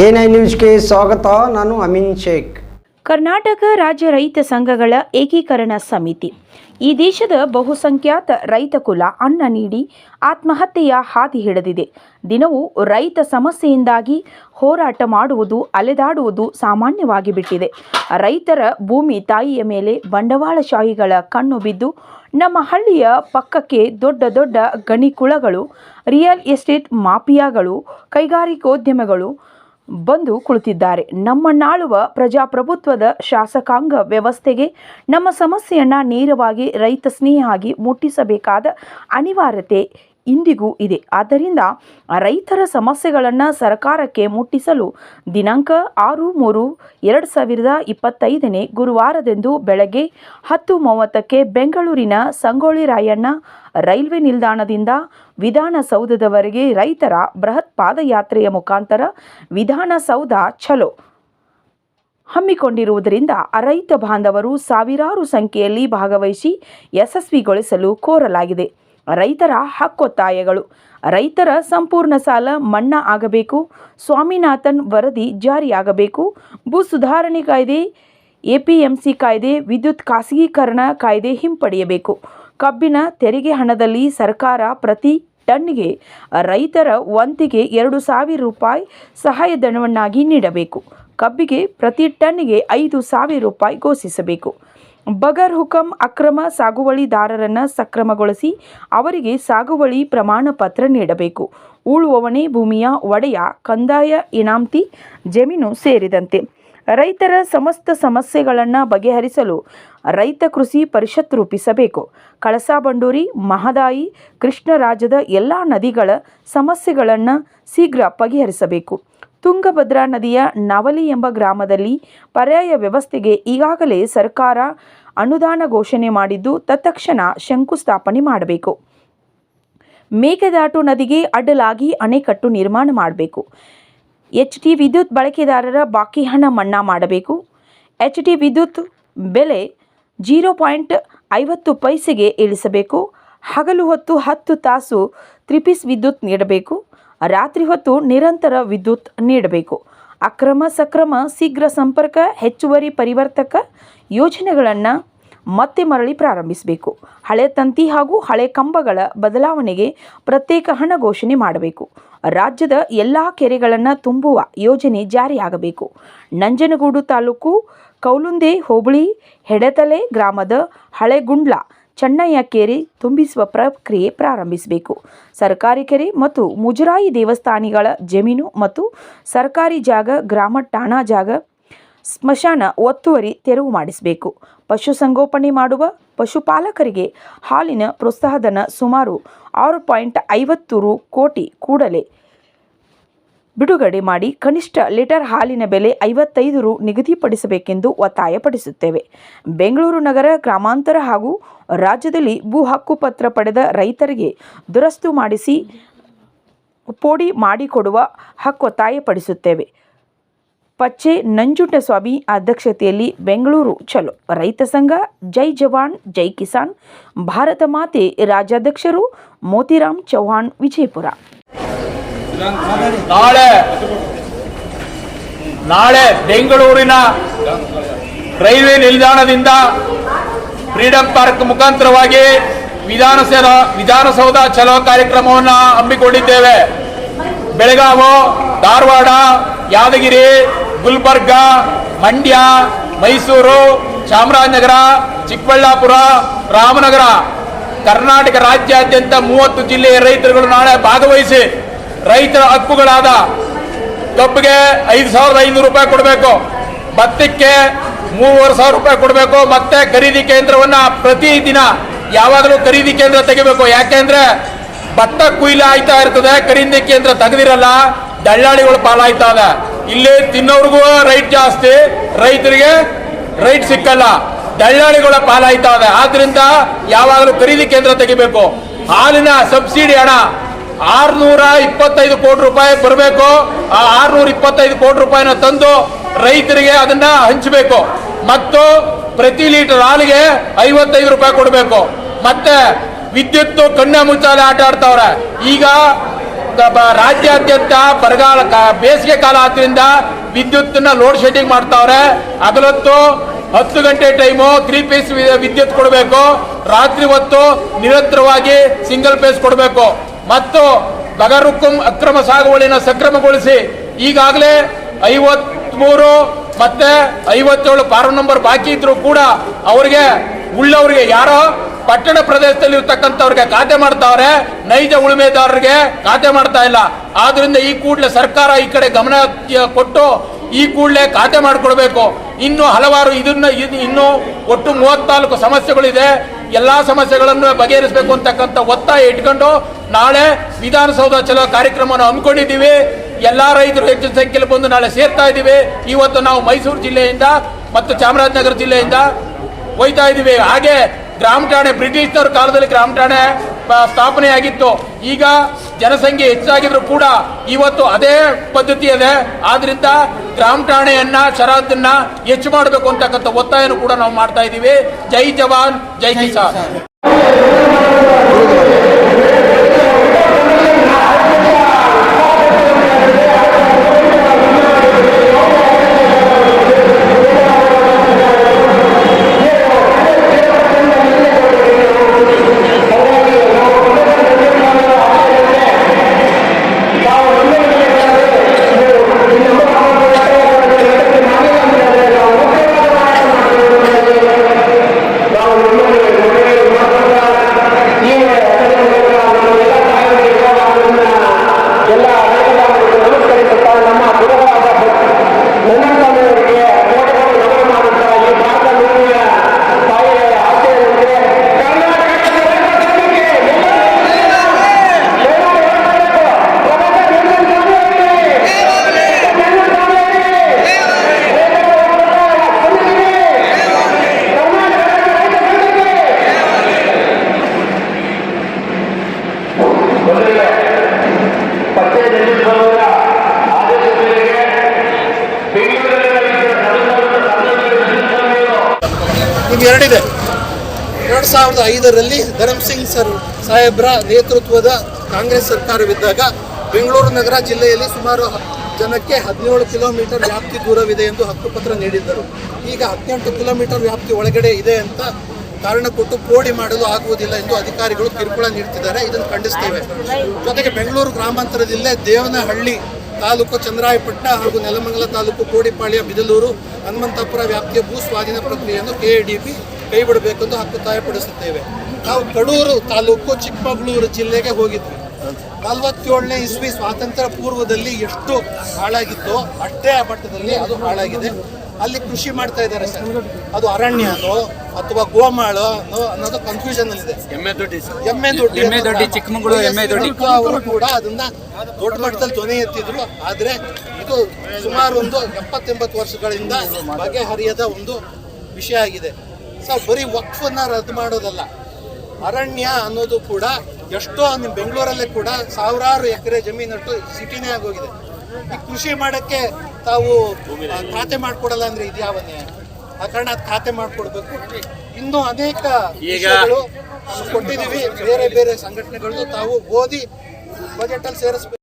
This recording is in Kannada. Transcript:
ಐ ನ್ಯೂಸ್ಗೆ ಸ್ವಾಗತ, ನಾನು ಅಮಿನ್ ಶೇಖ್. ಕರ್ನಾಟಕ ರಾಜ್ಯ ರೈತ ಸಂಘಗಳ ಏಕೀಕರಣ ಸಮಿತಿ. ಈ ದೇಶದ ಬಹುಸಂಖ್ಯಾತ ರೈತ ಕುಲ ಅನ್ನ ನೀಡಿ ಆತ್ಮಹತ್ಯೆಯ ಹಾದಿ ಹಿಡಿದಿದೆ. ದಿನವೂ ರೈತ ಸಮಸ್ಯೆಯಿಂದಾಗಿ ಹೋರಾಟ ಮಾಡುವುದು, ಅಲೆದಾಡುವುದು ಸಾಮಾನ್ಯವಾಗಿ ಬಿಟ್ಟಿದೆ. ರೈತರ ಭೂಮಿ ತಾಯಿಯ ಮೇಲೆ ಬಂಡವಾಳಶಾಹಿಗಳ ಕಣ್ಣು ಬಿದ್ದು, ನಮ್ಮ ಹಳ್ಳಿಯ ಪಕ್ಕಕ್ಕೆ ದೊಡ್ಡ ದೊಡ್ಡ ಗಣಿಕುಳಗಳು, ರಿಯಲ್ ಎಸ್ಟೇಟ್ ಮಾಫಿಯಾಗಳು, ಕೈಗಾರಿಕೋದ್ಯಮಗಳು ಬಂದು ಕುಳಿತಿದ್ದಾರೆ. ನಮ್ಮ ನಾಳುವ ಪ್ರಜಾಪ್ರಭುತ್ವದ ಶಾಸಕಾಂಗ ವ್ಯವಸ್ಥೆಗೆ ನಮ್ಮ ಸಮಸ್ಯೆಯನ್ನು ನೇರವಾಗಿ ರೈತ ಸ್ನೇಹಿಯಾಗಿ ಮುಟ್ಟಿಸಬೇಕಾದ ಅನಿವಾರ್ಯತೆ ಇಂದಿಗೂ ಇದೆ. ಆದ್ದರಿಂದ ರೈತರ ಸಮಸ್ಯೆಗಳನ್ನು ಸರ್ಕಾರಕ್ಕೆ ಮುಟ್ಟಿಸಲು ದಿನಾಂಕ ಆರು ಮೂರು ಎರಡು ಸಾವಿರದ ಇಪ್ಪತ್ತೈದನೇ ಗುರುವಾರದಂದು ಬೆಳಗ್ಗೆ ಹತ್ತು ಮೂವತ್ತಕ್ಕೆ ಬೆಂಗಳೂರಿನ ಸಂಗೊಳ್ಳಿ ರಾಯಣ್ಣ ರೈಲ್ವೆ ನಿಲ್ದಾಣದಿಂದ ವಿಧಾನಸೌಧದವರೆಗೆ ರೈತರ ಬೃಹತ್ ಪಾದಯಾತ್ರೆಯ ಮುಖಾಂತರ ವಿಧಾನಸೌಧ ಚಲೋ ಹಮ್ಮಿಕೊಂಡಿರುವುದರಿಂದ ರೈತ ಬಾಂಧವರು ಸಾವಿರಾರು ಸಂಖ್ಯೆಯಲ್ಲಿ ಭಾಗವಹಿಸಿ ಯಶಸ್ವಿಗೊಳಿಸಲು ಕೋರಲಾಗಿದೆ. ರೈತರ ಹಕ್ಕೊತ್ತಾಯಗಳು ರೈತರ ಸಂಪೂರ್ಣ ಸಾಲ ಮನ್ನಾ ಆಗಬೇಕು. ಸ್ವಾಮಿನಾಥನ್ ವರದಿ ಜಾರಿಯಾಗಬೇಕು. ಭೂ ಸುಧಾರಣೆ ಕಾಯ್ದೆ, ಎಪಿಎಂಸಿ ಕಾಯ್ದೆ, ವಿದ್ಯುತ್ ಖಾಸಗೀಕರಣ ಕಾಯ್ದೆ ಹಿಂಪಡೆಯಬೇಕು. ಕಬ್ಬಿನ ತೆರಿಗೆ ಹಣದಲ್ಲಿ ಸರ್ಕಾರ ಪ್ರತಿ ಟನ್ಗೆ ರೈತರ ವಂತಿಗೆ ಎರಡು ಸಾವಿರ ರೂಪಾಯಿ ಸಹಾಯಧನವನ್ನಾಗಿ ನೀಡಬೇಕು. ಕಬ್ಬಿಗೆ ಪ್ರತಿ ಟನ್ಗೆ ಐದು ಸಾವಿರ ರೂಪಾಯಿ ಘೋಷಿಸಬೇಕು. ಬಗರ್ ಹುಕಂ ಅಕ್ರಮ ಸಾಗುವಳಿದಾರರನ್ನು ಸಕ್ರಮಗೊಳಿಸಿ ಅವರಿಗೆ ಸಾಗುವಳಿ ಪ್ರಮಾಣ ಪತ್ರ ನೀಡಬೇಕು. ಉಳುವವಣೆ ಭೂಮಿಯ ಒಡೆಯ ಕಂದಾಯ ಇನಾಮ್ತಿ ಜಮೀನು ಸೇರಿದಂತೆ. ರೈತರ ಸಮಸ್ತ ಸಮಸ್ಯೆಗಳನ್ನು ಬಗೆಹರಿಸಲು ರೈತ ಕೃಷಿ ಪರಿಷತ್ ರೂಪಿಸಬೇಕು. ಕಳಸಾ ಬಂಡೂರಿ, ಮಹದಾಯಿ, ಕೃಷ್ಣರಾಜದ ಎಲ್ಲ ನದಿಗಳ ಸಮಸ್ಯೆಗಳನ್ನು ಶೀಘ್ರ ಬಗೆಹರಿಸಬೇಕು. ತುಂಗಭದ್ರಾ ನದಿಯ ನವಲಿ ಎಂಬ ಗ್ರಾಮದಲ್ಲಿ ಪರ್ಯಾಯ ವ್ಯವಸ್ಥೆಗೆ ಈಗಾಗಲೇ ಸರ್ಕಾರ ಅನುದಾನ ಘೋಷಣೆ ಮಾಡಿದ್ದು, ತತ್ಕ್ಷಣ ಶಂಕುಸ್ಥಾಪನೆ ಮಾಡಬೇಕು. ಮೇಕೆದಾಟು ನದಿಗೆ ಅಡ್ಡಲಾಗಿ ಅಣೆಕಟ್ಟು ನಿರ್ಮಾಣ ಮಾಡಬೇಕು. ಎಚ್ ಟಿ ವಿದ್ಯುತ್ ಬಳಕೆದಾರರ ಬಾಕಿ ಹಣ ಮನ್ನಾ ಮಾಡಬೇಕು. ಎಚ್ ಟಿ ವಿದ್ಯುತ್ ಬೆಲೆ ಜೀರೋ ಪಾಯಿಂಟ್ ಐವತ್ತು ಪೈಸೆಗೆ ಇಳಿಸಬೇಕು. ಹಗಲು ಹೊತ್ತು ಹತ್ತು ತಾಸು ತ್ರಿಪಿಸ್ ವಿದ್ಯುತ್ ನೀಡಬೇಕು. ರಾತ್ರಿ ಹೊತ್ತು ನಿರಂತರ ವಿದ್ಯುತ್ ನೀಡಬೇಕು. ಅಕ್ರಮ ಸಕ್ರಮ ಶೀಘ್ರ ಸಂಪರ್ಕ, ಹೆಚ್ಚುವರಿ ಪರಿವರ್ತಕ ಯೋಜನೆಗಳನ್ನು ಮತ್ತೆ ಮರಳಿ ಪ್ರಾರಂಭಿಸಬೇಕು. ಹಳೆ ತಂತಿ ಹಾಗೂ ಹಳೆ ಕಂಬಗಳ ಬದಲಾವಣೆಗೆ ಪ್ರತ್ಯೇಕ ಹಣ ಘೋಷಣೆ ಮಾಡಬೇಕು. ರಾಜ್ಯದ ಎಲ್ಲ ಕೆರೆಗಳನ್ನು ತುಂಬುವ ಯೋಜನೆ ಜಾರಿಯಾಗಬೇಕು. ನಂಜನಗೂಡು ತಾಲೂಕು ಕೌಲುಂದೆ ಹೋಬಳಿ, ಹೆಡತಲೆ ಗ್ರಾಮದ ಹಳೆಗುಂಡ್ಲ ಚನ್ನಯ್ಯ ಕೆರೆ ತುಂಬಿಸುವ ಪ್ರಕ್ರಿಯೆ ಪ್ರಾರಂಭಿಸಬೇಕು. ಸರ್ಕಾರಿ ಕೆರೆ ಮತ್ತು ಮುಜರಾಯಿ ದೇವಸ್ಥಾನಿಗಳ ಜಮೀನು ಮತ್ತು ಸರ್ಕಾರಿ ಜಾಗ, ಗ್ರಾಮ, ಠಾಣಾ ಜಾಗ, ಸ್ಮಶಾನ ಒತ್ತುವರಿ ತೆರವು ಮಾಡಿಸಬೇಕು. ಪಶುಸಂಗೋಪನೆ ಮಾಡುವ ಪಶುಪಾಲಕರಿಗೆ ಹಾಲಿನ ಪ್ರೋತ್ಸಾಹಧನ ಸುಮಾರು ಆರು ಪಾಯಿಂಟ್ ಐವತ್ತು ರು ಕೋಟಿ ಕೂಡಲೇ ಬಿಡುಗಡೆ ಮಾಡಿ ಕನಿಷ್ಠ ಲೀಟರ್ ಹಾಲಿನ ಬೆಲೆ ಐವತ್ತೈದು ರು ನಿಗದಿಪಡಿಸಬೇಕೆಂದು ಒತ್ತಾಯಪಡಿಸುತ್ತೇವೆ. ಬೆಂಗಳೂರು ನಗರ, ಗ್ರಾಮಾಂತರ ಹಾಗೂ ರಾಜ್ಯದಲ್ಲಿ ಭೂ ಹಕ್ಕು ಪತ್ರ ಪಡೆದ ರೈತರಿಗೆ ದುರಸ್ತು ಮಾಡಿಸಿ ಪೋಡಿ ಮಾಡಿಕೊಡುವ ಹಕ್ಕೊತ್ತಾಯಪಡಿಸುತ್ತೇವೆ ಪಚ್ಚೆ ನಂಜುಂಡಸ್ವಾಮಿ ಅಧ್ಯಕ್ಷತೆಯಲ್ಲಿ ಬೆಂಗಳೂರು ಚಲೋ. ರೈತ ಸಂಘ, ಜೈ ಜವಾನ್, ಜೈ ಕಿಸಾನ್, ಭಾರತ ಮಾತೆ ರಾಜ್ಯಾಧ್ಯಕ್ಷರು ಮೋತಿರಾಮ್ ಚೌಹಾಣ್ ವಿಜಯಪುರ. ನಾಳೆ ನಾಳೆ ಬೆಂಗಳೂರಿನ ರೈಲ್ವೆ ನಿಲ್ದಾಣದಿಂದ ಫ್ರೀಡಂ ಪಾರ್ಕ್ ಮುಖಾಂತರವಾಗಿ ವಿಧಾನಸೌಧ ವಿಧಾನಸೌಧ ಚಲೋ ಕಾರ್ಯಕ್ರಮವನ್ನು ಹಮ್ಮಿಕೊಂಡಿದ್ದೇವೆ. ಬೆಳಗಾವಿ, ಧಾರವಾಡ, ಯಾದಗಿರಿ, ಗುಲ್ಬರ್ಗ, ಮಂಡ್ಯ, ಮೈಸೂರು, ಚಾಮರಾಜನಗರ, ಚಿಕ್ಕಬಳ್ಳಾಪುರ, ರಾಮನಗರ, ಕರ್ನಾಟಕ ರಾಜ್ಯಾದ್ಯಂತ ಮೂವತ್ತು ಜಿಲ್ಲೆಯ ರೈತರುಗಳು ನಾಳೆ ಭಾಗವಹಿಸಿ ರೈತರ ಹಕ್ಕುಗಳಾದ ಕಬ್ಬಿಗೆ ಐದು ಸಾವಿರದ ಐನೂರು ರೂಪಾಯಿ ಕೊಡಬೇಕು, ಭತ್ತಕ್ಕೆ ಮೂರುವರೆ ಸಾವಿರ ರೂಪಾಯಿ ಕೊಡಬೇಕು, ಮತ್ತೆ ಖರೀದಿ ಕೇಂದ್ರವನ್ನ ಪ್ರತಿದಿನ ಯಾವಾಗಲೂ ಖರೀದಿ ಕೇಂದ್ರ ತೆಗಿಬೇಕು. ಯಾಕೆಂದ್ರೆ ಭತ್ತ ಕುಯ್ಲು ಆಯ್ತಾ ಇರ್ತದೆ, ಖರೀದಿ ಕೇಂದ್ರ ತೆಗೆದಿರಲ್ಲ ದಳ್ಳಾಳಿಗಳು ಪಾಲಾಯ್ತಾ ಇದೆ ಇಲ್ಲಿ ತಿನ್ನೋರ್ಗೂ ರೈಟ್ ಜಾಸ್ತಿ, ರೈತರಿಗೆ ರೈಟ್ ಸಿಕ್ಕಲ್ಲ ದಳ್ಳಾಳಿಗಳ ಪಾಲಾಯ್ತಾ ಇದೆ ಆದ್ರಿಂದ ಯಾವಾಗಲೂ ಖರೀದಿ ಕೇಂದ್ರ ತೆಗಿಬೇಕು. ಹಾಲಿನ ಸಬ್ಸಿಡಿ ಹಣ ಆರ್ನೂರ ಇಪ್ಪತ್ತೈದು ಕೋಟಿ ರೂಪಾಯಿ ಬರಬೇಕು. ಆ ಆರ್ನೂರ ಇಪ್ಪತ್ತೈದು ಕೋಟಿ ರೂಪಾಯಿನ ತಂದು ರೈತರಿಗೆ ಅದನ್ನ ಹಂಚಬೇಕು. ಮತ್ತು ಪ್ರತಿ ಲೀಟರ್ ಹಾಲಿಗೆ ಐವತ್ತೈದು ರೂಪಾಯಿ ಕೊಡಬೇಕು. ಮತ್ತೆ ವಿದ್ಯುತ್ ಕಣ್ಣ ಮುಚ್ಚಾಲೆ ಆಟ ಆಡ್ತಾವ್ರೆ. ಈಗ ರಾಜ್ಯಾದ್ಯಂತ ಬರಗಾಲ ಬೇಸಿಗೆ ಕಾಲ ಆದ್ರಿಂದ ವಿದ್ಯುತ್ತನ್ನ ಲೋಡ್ ಶೆಡ್ಡಿಂಗ್ ಮಾಡ್ತಾವ್ರೆ. ಅಗಲತ್ತು ಹತ್ತು ಗಂಟೆ ಟೈಮು ತ್ರೀ ಪೀಸ್ ವಿದ್ಯುತ್ ಕೊಡಬೇಕು. ರಾತ್ರಿ ಹೊತ್ತು ನಿರಂತರವಾಗಿ ಸಿಂಗಲ್ ಪೇಸ್ ಕೊಡಬೇಕು. ಮತ್ತು ಬಗರುಕ್ಕುಂ ಅಕ್ರಮ ಸಾಗುವಳಿನ ಸಕ್ರಮಗೊಳಿಸಿ ಈಗಾಗಲೇ ಐವತ್ಮೂರು ಮತ್ತೆ ಐವತ್ತೇಳು ಫಾರ್ಮ್ ನಂಬರ್ ಬಾಕಿ ಇದ್ರು ಕೂಡ ಅವರಿಗೆ, ಉಳ್ಳವರಿಗೆ ಯಾರೋ ಪಟ್ಟಣ ಪ್ರದೇಶದಲ್ಲಿ ಇರ್ತಕ್ಕಂಥವ್ರಿಗೆ ಖಾತೆ ಮಾಡ್ತಾವ್ರೆ, ನೈಜ ಉಳುಮೆದಾರರಿಗೆ ಖಾತೆ ಮಾಡ್ತಾ ಇಲ್ಲ. ಆದ್ರಿಂದ ಈ ಕೂಡಲೇ ಸರ್ಕಾರ ಈ ಕಡೆ ಗಮನ ಕೊಟ್ಟು ಈ ಕೂಡಲೇ ಖಾತೆ ಮಾಡಿಕೊಡ್ಬೇಕು. ಇನ್ನು ಹಲವಾರು ಇದನ್ನ ಇದ್- ಇನ್ನು ಒಟ್ಟು ಮೂವತ್ನಾಲ್ಕು ಸಮಸ್ಯೆಗಳಿದೆ. ಎಲ್ಲಾ ಸಮಸ್ಯೆಗಳನ್ನು ಬಗೆಹರಿಸಬೇಕು ಅಂತಕ್ಕಂಥ ಒತ್ತಾಯ ಇಟ್ಕೊಂಡು ನಾಳೆ ವಿಧಾನಸೌಧ ಚಲೋ ಕಾರ್ಯಕ್ರಮವನ್ನು ಹಮ್ಮಿಕೊಂಡಿದ್ದೀವಿ. ಎಲ್ಲ ರೈತರು ಹೆಚ್ಚಿನ ಸಂಖ್ಯೆಯಲ್ಲಿ ಬಂದು ನಾಳೆ ಸೇರ್ತಾ ಇದ್ದೀವಿ. ಇವತ್ತು ನಾವು ಮೈಸೂರು ಜಿಲ್ಲೆಯಿಂದ ಮತ್ತು ಚಾಮರಾಜನಗರ ಜಿಲ್ಲೆಯಿಂದ ಹೋಯ್ತಾ ಇದ್ದೀವಿ. ಹಾಗೆ ಗ್ರಾಮ ಠಾಣೆ, ಬ್ರಿಟಿಷ್ನವ್ರ ಕಾಲದಲ್ಲಿ ಗ್ರಾಮ ಠಾಣೆ ಸ್ಥಾಪನೆ ಆಗಿತ್ತು ಈಗ ಜನಸಂಖ್ಯೆ ಹೆಚ್ಚಾಗಿದ್ರು ಕೂಡ ಇವತ್ತು ಅದೇ ಪದ್ಧತಿ ಇದೆ. ಆದ್ರಿಂದ ಗ್ರಾಮ ಠಾಣೆಯನ್ನ ಶರಾದನ್ನ ಹೆಚ್ಚು ಮಾಡಬೇಕು ಅಂತಕ್ಕಂಥ ಒತ್ತಾಯನೂ ಕೂಡ ನಾವು ಮಾಡ್ತಾ ಇದ್ದೀವಿ. ಜೈ ಜವಾನ್, ಜೈ ಕಿಸಾನ್. ಈಗ ಎರಡಿದೆ. ಎರಡು ಸಾವಿರದ ಐದರಲ್ಲಿ ಧರಮ್ ಸಿಂಗ್ ಸರ್ ಸಾಹೇಬ್ರ ನೇತೃತ್ವದ ಕಾಂಗ್ರೆಸ್ ಸರ್ಕಾರವಿದ್ದಾಗ ಬೆಂಗಳೂರು ನಗರ ಜಿಲ್ಲೆಯಲ್ಲಿ ಸುಮಾರು ಜನಕ್ಕೆ ಹದಿನೇಳು ಕಿಲೋಮೀಟರ್ ವ್ಯಾಪ್ತಿ ದೂರವಿದೆ ಎಂದು ಹಕ್ಕುಪತ್ರ ನೀಡಿದ್ದರು. ಈಗ ಹದಿನೆಂಟು ಕಿಲೋಮೀಟರ್ ವ್ಯಾಪ್ತಿ ಒಳಗಡೆ ಇದೆ ಅಂತ ಕಾರಣ ಕೊಟ್ಟು ಪೋಡಿ ಮಾಡಲು ಆಗುವುದಿಲ್ಲ ಎಂದು ಅಧಿಕಾರಿಗಳು ಕಿರುಕುಳ ನೀಡ್ತಿದ್ದಾರೆ ಇದನ್ನು ಖಂಡಿಸ್ತೇವೆ. ಜೊತೆಗೆ ಬೆಂಗಳೂರು ಗ್ರಾಮಾಂತರ ಜಿಲ್ಲೆ ದೇವನಹಳ್ಳಿ ತಾಲೂಕು ಚಂದ್ರಾಯಪಟ್ಟಣ ಹಾಗೂ ನೆಲಮಂಗಲ ತಾಲೂಕು ಕೋಡಿಪಾಳ್ಯ ಬಿದಲೂರು ಹನುಮಂತಪುರ ವ್ಯಾಪ್ತಿಯ ಭೂ ಸ್ವಾಧೀನ ಪ್ರಕ್ರಿಯೆಯನ್ನು ಕೆಎಡಿಪಿ ಕೈಬಿಡಬೇಕೆಂದು ಹಕ್ಕುತ್ತಾಯಪಡಿಸುತ್ತೇವೆ ನಾವು ಕಡೂರು ತಾಲೂಕು ಚಿಕ್ಕಮಗಳೂರು ಜಿಲ್ಲೆಗೆ ಹೋಗಿದ್ವಿ. ನಲವತ್ತೇಳನೇ ಇಸ್ವಿ ಸ್ವಾತಂತ್ರ್ಯ ಪೂರ್ವದಲ್ಲಿ ಎಷ್ಟು ಹಾಳಾಗಿತ್ತೋ ಅಷ್ಟೇ ಮಟ್ಟದಲ್ಲಿ ಅದು ಹಾಳಾಗಿದೆ. ಅಲ್ಲಿ ಕೃಷಿ ಮಾಡ್ತಾ ಇದ್ದಾರೆ ಸರ್. ಅದು ಅರಣ್ಯನೋ ಅಥವಾ ಗೋಮಾಳ ಅನ್ನೋದು ಕನ್ಫ್ಯೂಷನ್ ಅಲ್ಲಿದೆ. ಎಮ್ಮೆ ದೊಡ್ಡಿ ಎಮ್ಮೆ ದೊಡ್ಡಿ ಎಮ್ಮೆ ದೊಡ್ಡಿ, ಚಿಕ್ಕಮಗಳೂರು ಎಮ್ಮೆ ದೊಡ್ಡಿ. ಅವರು ಕೂಡ ಅದನ್ನ ದೊಡ್ಡ ಮಟ್ಟದಲ್ಲಿ ಧ್ವನಿ ಎತ್ತಿದ್ರು. ಆದ್ರೆ ಇದು ಸುಮಾರು ಒಂದು ಎಪ್ಪತ್ತೆಂಬತ್ತು ವರ್ಷಗಳಿಂದ ಬಗೆಹರಿಯದ ಒಂದು ವಿಷಯ ಆಗಿದೆ. ಸರ್ ಬರೀ ವಕ್ಫನ್ನ ರದ್ದು ಮಾಡೋದಲ್ಲ. ಅರಣ್ಯ ಅನ್ನೋದು ಕೂಡ ಎಷ್ಟೋ ನಿಮ್ಮ ಬೆಂಗಳೂರಲ್ಲೇ ಕೂಡ ಸಾವಿರಾರು ಎಕರೆ ಜಮೀನಟ್ಟು ಸಿಟಿನೇ ಆಗೋಗಿದೆ. ಈ ಕೃಷಿ ಮಾಡಕ್ಕೆ ತಾವು ಖಾತೆ ಮಾಡ್ಕೊಡಲ್ಲ ಅಂದ್ರೆ ಇದ್ಯಾವನ್ನೇ ನ್ಯಾಯ ಆ ಕಾರಣ ಅದ್ ಖಾತೆ ಮಾಡ್ಕೊಡ್ಬೇಕು. ಇನ್ನೂ ಅನೇಕ ವಿಷಯಗಳು ಕೊಟ್ಟಿದ್ದೀವಿ. ಬೇರೆ ಬೇರೆ ಸಂಘಟನೆಗಳು ತಾವು ಓದಿ ಬಜೆಟ್ ಅಲ್ಲಿ ಸೇರಿಸ್ಬೇಕು.